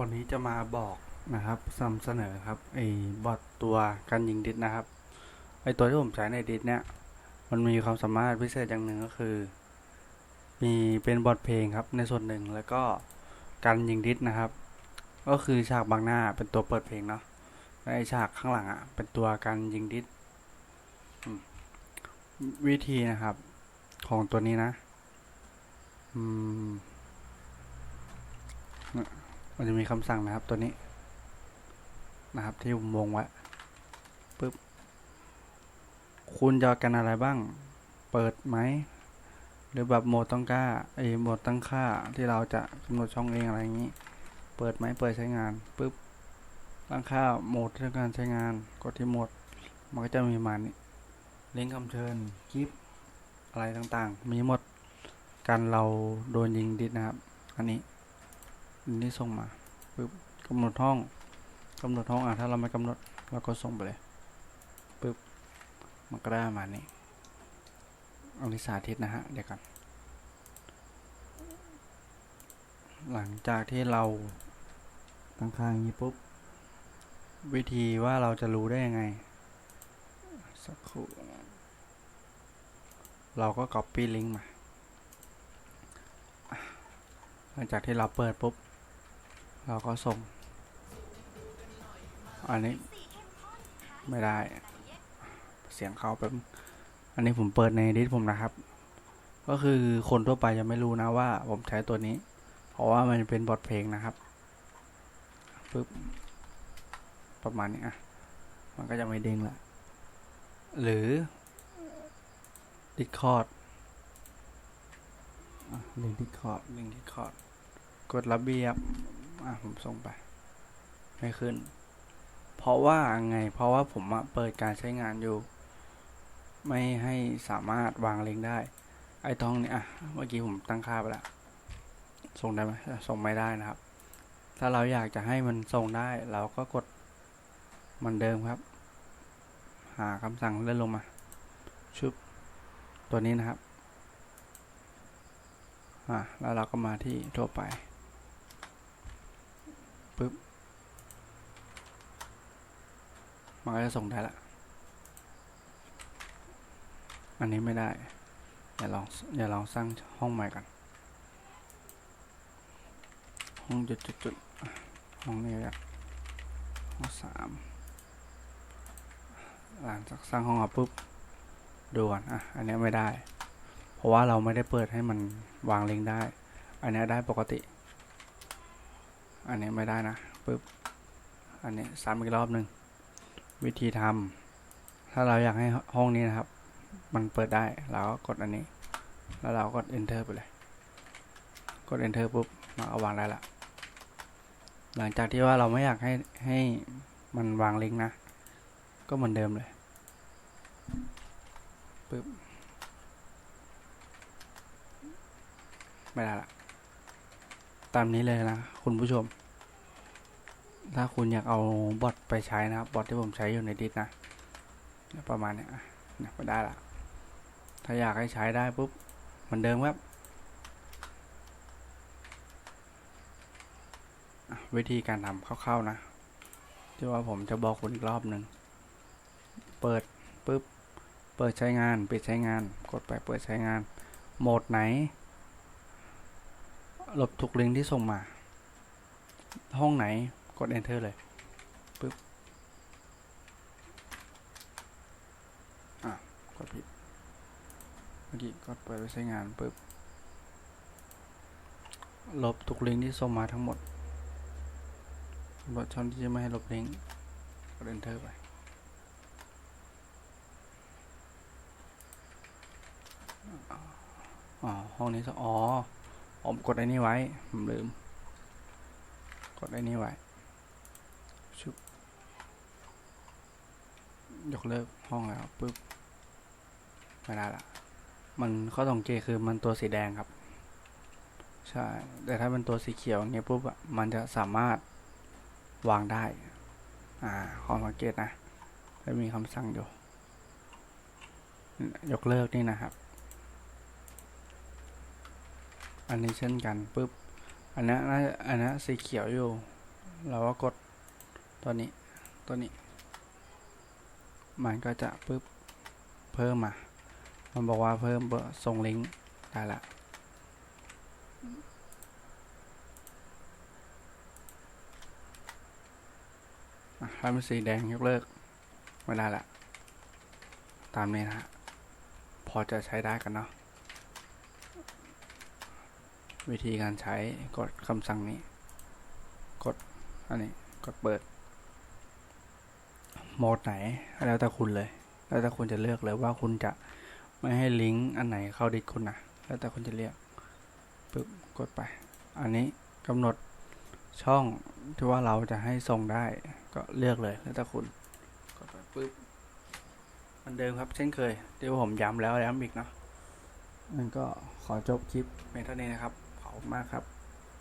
วันนี้จะมาบอกนะครับนำเสนอครับไอ้บอทตัวการยิงดิสนะครับไอ้ตัวที่ผมใช้ในดิสเนี่ย มันมีความสามารถพิเศษอย่างหนึ่งก็คือ มีเป็นบอทเพลงครับในส่วนหนึ่งแล้วก็การยิงดิสนะครับ ก็คือฉากบางหน้าเป็นตัวเปิดเพลงเนาะและไอ้ฉากข้างหลังอะเป็นตัวการยิงดิสวิธีนะครับ ของตัวนี้นะ อืม มันจะมีคำสั่งนะครับตัวนี้นะครับ ที่ผมวงไว้ปึ๊บคุณจะกันอะไรบ้าง เปิดไหม หรือแบบโหมดต้องกล้าไอ้โหมดตั้งค่าที่เราจะกำหนดช่องเองอะไรอย่างนี้ เปิดไหมเปิดใช้งานปึ๊บตั้งค่าโหมดในการใช้งานกดที่โหมดมันก็จะมีมานี่ลิงก์คำเชิญคลิปอะไรต่างๆ มีหมดการเราโดนยิงดิสนะครับ อันนี้ นนี้ส่งมาปึ๊บกำหนดห้องกำหนดห้องอะถ้าเราไม่กำหนดเราก็ส่งไปเลยปึ๊บมันก็ได้ประมาณนี้เอาลิสาธิตนะฮะเดี๋ยวกัน หลังจากที่เราตั้งค่าอย่างนี้ปุ๊บ วิธีว่าเราจะรู้ได้ยังไง สักครู่เราก็ copy link มา หลังจากที่เราเปิดปุ๊บ เราก็ส่ง อันนี้ไม่ได้ เสียงเขาเป็นอันนี้ผมเปิดในดิสผมนะครับ ก็คือคนทั่วไปยังไม่รู้นะว่าผมใช้ตัวนี้ เพราะว่ามันเป็นบอทเพลงนะครับปุ๊บประมาณนี้อะ มันก็จะไม่เด้งละหรือดิสคอร์ดลิงดิสคอร์ดลิงดิสคอร์ดกดระเบียบ อะผมส่งไป ไม่ขึ้น เพราะว่าไง เพราะว่าผมเปิดการใช้งานอยู่ ไม่ให้สามารถวางลิงก์ได้ ไอ้ตรงนี้อะ เมื่อกี้ผมตั้งค่าไปแล้วส่งได้ไหมส่งไม่ได้นะครับ ถ้าเราอยากจะให้มันส่งได้ เราก็กดมันเดิมครับ หาคำสั่งเลื่อนลงมา ชุบ ตัวนี้นะครับ อะ แล้วเราก็มาที่ทั่วไป ปึ๊บมันก็จะส่งได้ละ อันนี้ไม่ได้ อย่าลองอย่าลองสร้างห้องใหม่กัน ห้องจุดจุดจุดห้องนี้ครับห้องสามหลังจากสร้างห้องอะปุ๊บดูก่อนอะ อันนี้ไม่ได้ เพราะว่าเราไม่ได้เปิดให้มันวางลิงได้ อันนี้ได้ปกติ อันนี้ไม่ได้นะปึ๊บอันนี้ซ้ำอีกรอบหนึ่งวิธีทำถ้าเราอยากให้ห้องนี้นะครับ มันเปิดได้เราก็กดอันนี้ แล้วเรากด enter ไปเลย กด enter ปุ๊บมันเอาวางได้ละหลังจากที่ว่าเราไม่อยากให้ให้มันวางลิงก์นะ ก็เหมือนเดิมเลยปึ๊บไม่ได้ละตามนี้เลยนะ คุณผู้ชม ถ้าคุณอยากเอาบอทไปใช้นะครับบอทที่ผมใช้อยู่ในดิสนะประมาณเนี้ยอะเนี่ยไม่ได้ละถ้าอยากให้ใช้ได้ปุ๊บเหมือนเดิมครับวิธีการทำคร่าวๆนะ ที่ว่าผมจะบอกคุณอีกรอบหนึ่ง เปิดปุ๊บ เปิดใช้งาน ปิดใช้งาน กดไปเปิดใช้งาน โหมดไหน ลบทุกลิงก์ที่ส่งมา ห้องไหน กด enter เลยปึ๊บอะกดผิดเมื่อกี้กดเปิดไว้ใช้งานปึ๊บลบทุกลิงก์ที่ส่งมาทั้งหมดลดช่องที่จะไม่ให้ลบลิงก์กด enter ไปอ๋อ ห้องนี้สอ๋อผมกดไอ้นี่ไว้ผมลืม กดไอ้นี่ไว้ ชุบยกเลิกห้องแล้วปุ๊บไม่ได้ละมันข้อสังเกตคือมันตัวสีแดงครับ ใช่ แต่ถ้าเป็นตัวสีเขียวอย่างเงี้ยปุ๊บอะมันจะสามารถวางได้ อ่าข้อสังเกตนะจะมีคำสั่งอยู่ ยกเลิกนี่นะครับ อันนี้เช่นกันปุ๊บอันนี้นอันนี้สีเขียวอยู่ เราก็กด ตัวนี้ตัวนี้ มันก็จะปึ๊บเพิ่มมา มันบอกว่าเพิ่มเบอร์ส่งลิงก์ได้ละอะถ้าเป็นสีแดงยกเลิก ไม่ได้ละ ตามนี้นะฮะพอจะใช้ได้กันเนาะ วิธีการใช้กดคำสั่งนี้ กด อันนี้ กดเปิด โหมดไหน แล้วแต่คุณเลย แล้วแต่คุณจะเลือกเลยว่าคุณจะไม่ให้ลิงก์อันไหนเข้าดิสคุณนะแล้วแต่คุณจะเลือกปึ๊บกดไป อันนี้กำหนดช่องที่ว่าเราจะให้ส่งได้ก็เลือกเลยแล้วแต่คุณกดไปปึ๊บมันเดิมครับ เช่นเคยที่ผมย้ำแล้วย้ำอีกเนาะนั่นก็ขอจบคลิปเพียงเท่านี้นะครับขอบคุณมากครับ